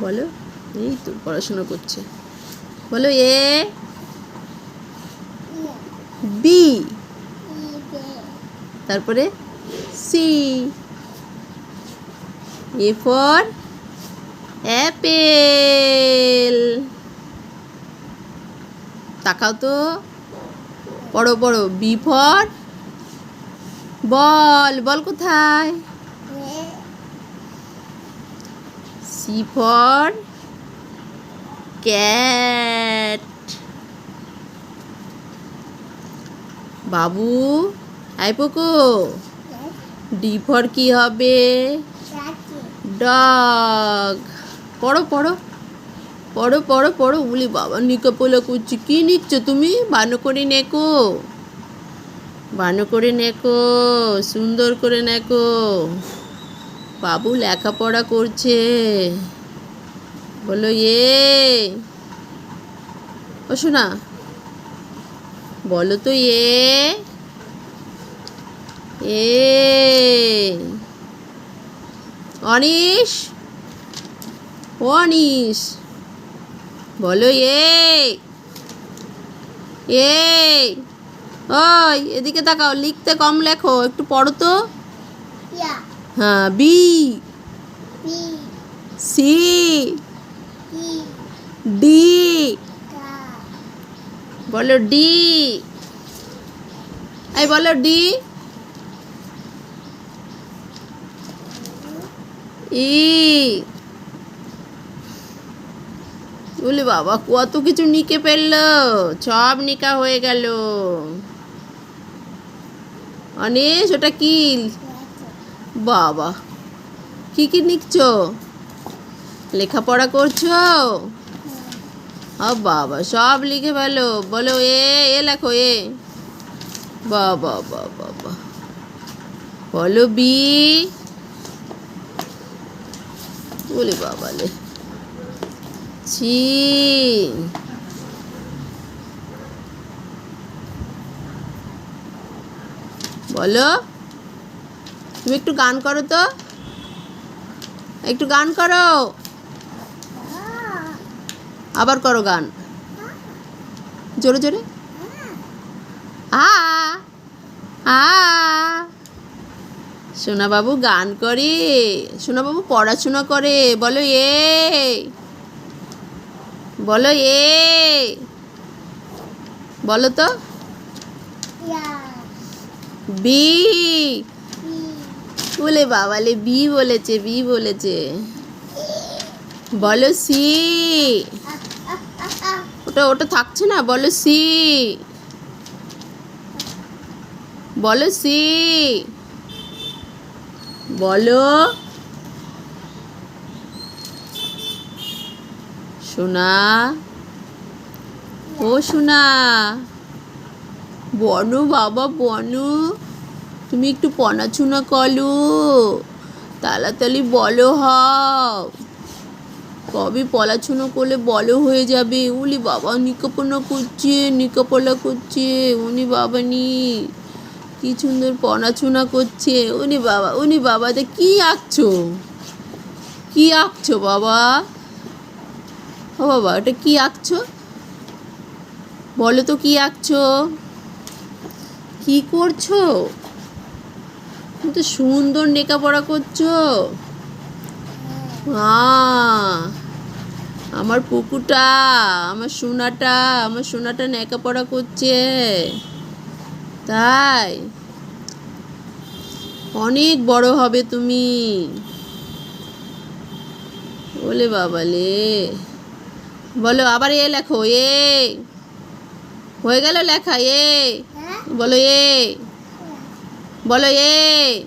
বলো। এই তো পড়াশোনা করছে। বলো এ। বি। তারপরে সি। A for apple. তাকাও তো। বড় বড় বি ফর বল। বল কোথায়? সি ফর ক্যাট বাবু আই পোকো। ডি ফর কি হবে? ডগ পড়ো পড়ো। পড়ো পড়ো পড়ো। উলি বাবা, নিকা পোলা করছি কি নিচ্ছ তুমি? বানো করে নেকো। বানো করে নেকো। সুন্দর করে নেকো। বাবু লেখাপড়া করছে। বলো এ। ও, শোনা। বলো তো, এ। এ। অনিশ? ও, অনিশ। বলো, এ। এ। ওই, এদিকে তাকাও, লিখতে কম লেখো, একটু পড়ো তো। হ্যাঁ বি। সি। ডি। বলো ডি। এই বলো ডি। ই। বলি বাবা কত কিছু নিকে ফেলল সব নিকা হয়ে গেল। অনেশ ওটা কি বাবা। কি কি নিচ্ছ লেখাপড়া করছ? ও বাবা, সব লিখে ফেলো। বলো এ এ লেখো, এ। বাবা বাবা বাবা। বলো বি। বলি বাবা লে। ছি। বলো। তুমি একটু গান করো তো। একটু গান করো। আবার করো গান। জোরে জোরে। আ আ। সোনা বাবু গান করে সোনা বাবু পড়াশোনা করে বলো এ। বলো এ। বলো তো। বি। বলে বাবালে, বি বলেছে বি বলেছে। বলো সি। ওটা ওটা থাকছে না, বলো সি। বলো সি। বলো। সোনা। ও সোনা। বনু, বাবা, বনু। তুমি একটু পড়াশোনা করো। তাড়াতাড়ি বলো হও। কবে পড়াশুনো করলে বলো হয়ে যাবে? উনি বাবা, নিকাপনা করছে, নিকাপলা করছে, উনি বাবা নি। কি সুন্দর পড়াশোনা করছে। উনি বাবা উনি বাবা, তা কি আঁকছো? কি আঁকছো বাবা? ও বাবা, ওটা কি আঁকছো? বলো তো কি আঁকছো? কি করছ? তুমি তো সুন্দর নেকা পড়া করছ আমার পুকুটা আমার সোনাটা আমার সোনাটা নেকা পড়া করছে। তাই? অনেক বড় হবে তুমি। বলে বাবালে। বলো আবার এ লেখো এ। হয়ে গেল লেখা এ। বলো এ। বলো এ।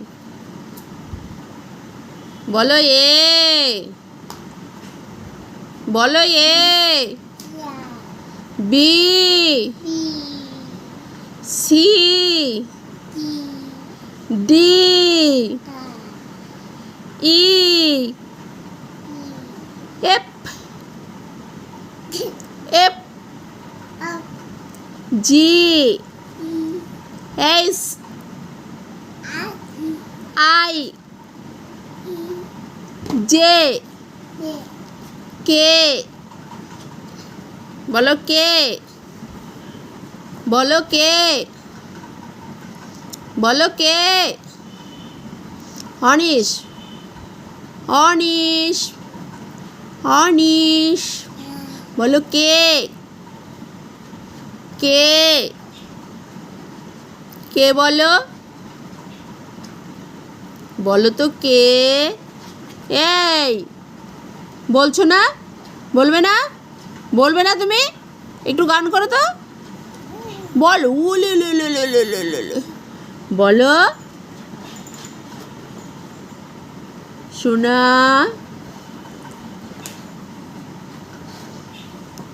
বলো এ। বলো A. B. C. D. E. F. F. G. H. I, J, K, বলো কে বলো কে বলো কে, অনিশ অনিশ অনিশ, বলো কে কে কে বলো? বলো তো কে? এই, বলছো না? বলবে না? বলবে না তুমি? একটু গান করো তো। বলো। বলো। সোনা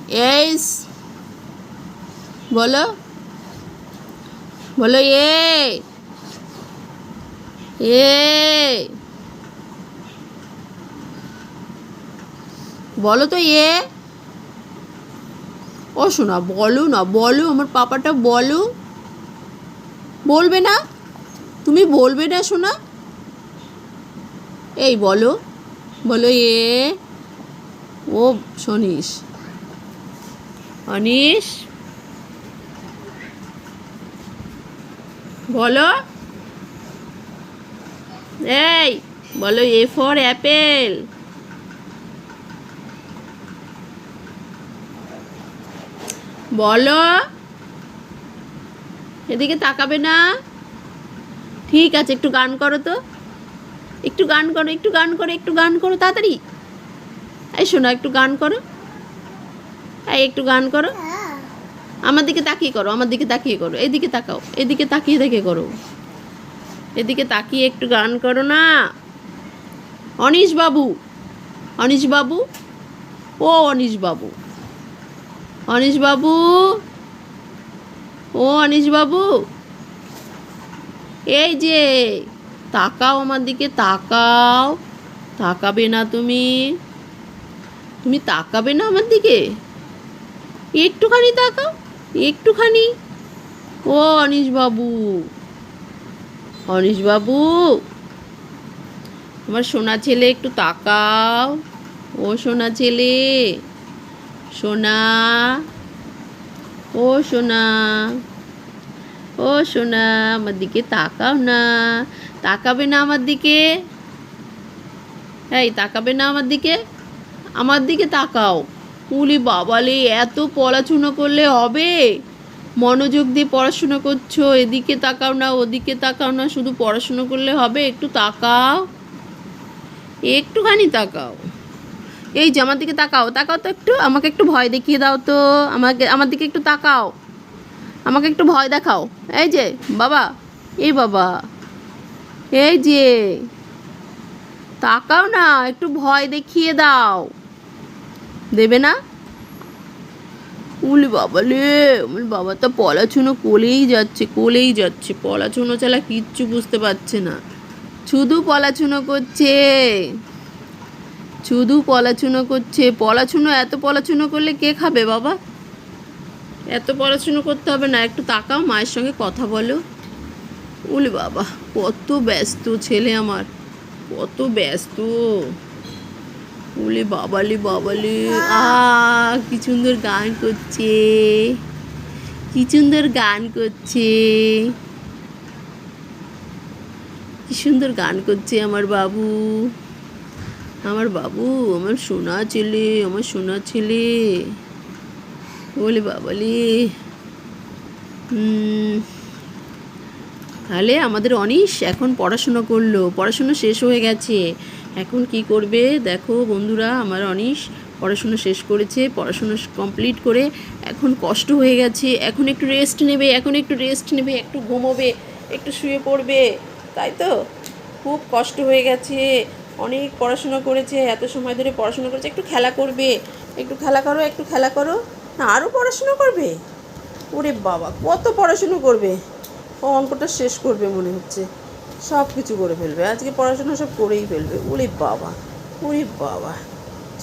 এস বলো। বলো এ। এ। বলো তো এ। ও শোনা, বলো না, বলো, আমার পাপাটা বলো। বলবে না? তুমি বলবে না শোনা? এই বলো বলো এ। ও, শনিস। অনিশ বলো। এই, বলো এ ফর অ্যাপেল বলো। এদিকে তাকাবে না? ঠিক আছে, একটু গান করো তো। একটু গান করো, একটু গান করো, একটু গান করো, তাড়াতাড়ি। এই শোনো, একটু গান করো। এই, একটু গান করো। আমার দিকে তাকিয়ে করো, আমার দিকে তাকিয়ে করো। এদিকে তাকাও, এদিকে তাকিয়ে দেখে করো। এদিকে তাকিয়ে একটু গান করো না। অনিশ বাবু। অনিশ বাবু? ও অনিশ বাবু। অনিশ বাবু? ও অনিশ বাবু? এই যে, তাকাও আমার দিকে, তাকাও। তাকাবে না তুমি? তুমি তাকাবে না আমার দিকে? একটুখানি তাকাও, একটুখানি। ও অনিশ বাবু। বাবু আমার সোনা ছেলে একটু তাকাও। ও সোনা ছেলে, সোনা, ও সোনা ও সোনা, আমার দিকে তাকাও না। তাকাবে না আমার দিকে? এই, তাকাবে না আমার দিকে? আমার দিকে তাকাও। উলি বাবালে, এত পড়াশুনো করলে হবে? মনোযোগ দিয়ে পড়াশুনো করছ, এদিকে তাকাও না, ওদিকে তাকাও না, শুধু পড়াশুনো করলে হবে? একটু তাকাও। একটুখানি তাকাও। এই যে, আমার দিকে তাকাও। তাকাও তো একটু, আমাকে একটু ভয় দেখিয়ে দাও তো। আমাকে, আমার দিকে একটু তাকাও। আমাকে একটু ভয় দেখাও। এই যে, বাবা, এই বাবা, এই যে, তাকাও না, একটু ভয় দেখিয়ে দাও। দেবে না? উলি বাবা লে আমার বাবা তো পড়াশুনো কোলেই যাচ্ছে কোলেই যাচ্ছে। পড়াশুনো ছাড়া কিচ্ছু বুঝতে পারছে না। শুধু পড়াশুনো করছে। শুধু পড়াশুনো করছে। পড়াশুনো এত পড়াশুনো করলে কে খাবে বাবা? এত পড়াশুনো করতে হবে না, একটু তাকাও, মায়ের সঙ্গে কথা বলো। উল বাবা, কত ব্যস্ত ছেলে আমার, কত ব্যস্ত। উলে বাবালি বাবালি। আ, কি সুন্দর গান করছে। কি সুন্দর গান করছে। কি সুন্দর গান করছে আমার বাবু। আমার বাবু, আমার সোনা ছেলে, আমার সোনা ছেলে। বলে বাবালি। তাহলে আমাদের অনিশ এখন পড়াশুনো করল। পড়াশুনো শেষ হয়ে গেছে। এখন কি করবে? দেখো বন্ধুরা, আমার অনিশ পড়াশুনো শেষ করেছে, পড়াশুনো কমপ্লিট করে এখন কষ্ট হয়ে গেছে। এখন একটু রেস্ট নেবে, এখন একটু রেস্ট নেবে, একটু ঘুমোবে, একটু শুয়ে পড়বে। তাই তো? খুব কষ্ট হয়ে গেছে। অনেক পড়াশোনা করেছে, এত সময় ধরে পড়াশোনা করেছে। একটু খেলা করবে। একটু খেলা করো, একটু খেলা করো। না আরও পড়াশুনো করবে? ওরে বাবা, কত পড়াশুনো করবে? ও অঙ্কটা শেষ করবে মনে হচ্ছে। সব কিছু করে ফেলবে আজকে পড়াশোনা সব করেই ফেলবে ওরে বাবা ওরে বাবা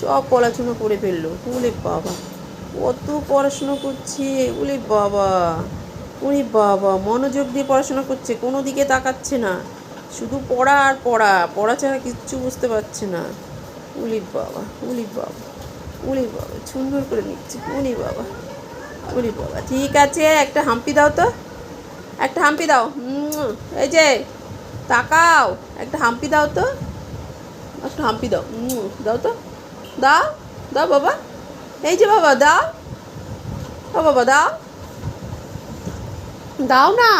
সব পড়াশুনো করে ফেলল ওরে বাবা কত পড়াশুনো করছে ওরে বাবা ওরে বাবা মনোযোগ দিয়ে পড়াশোনা করছে কোনো দিকে তাকাচ্ছে না শুধু পড়া আর পড়া পড়া ছাড়া কিচ্ছু বুঝতে পারছে না উলি বাবা উলি বাবা উলি বাবা সুন্দর করে নিচ্ছে উনি বাবা উলি বাবা ঠিক আছে একটা হাম্পি দাও তো একটা হাম্পি দাও এই যে তাকাও, একটা হাম্পি দাও তো। একটা হাম্পি দাও। দাও তো। দাও দাও বাবা। এই যে বাবা, দাও। ও বাবা, দাও। দাও না।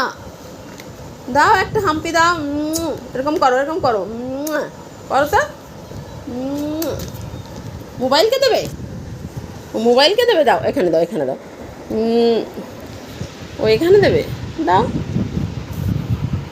দাও, একটা হাম্পি দাও। এরকম করো এরকম করো। করো তো। মোবাইলকে দেবে? মোবাইলকে দেবে? দাও, এখানে দাও এখানে দাও। ও এখানে দেবে? দাও।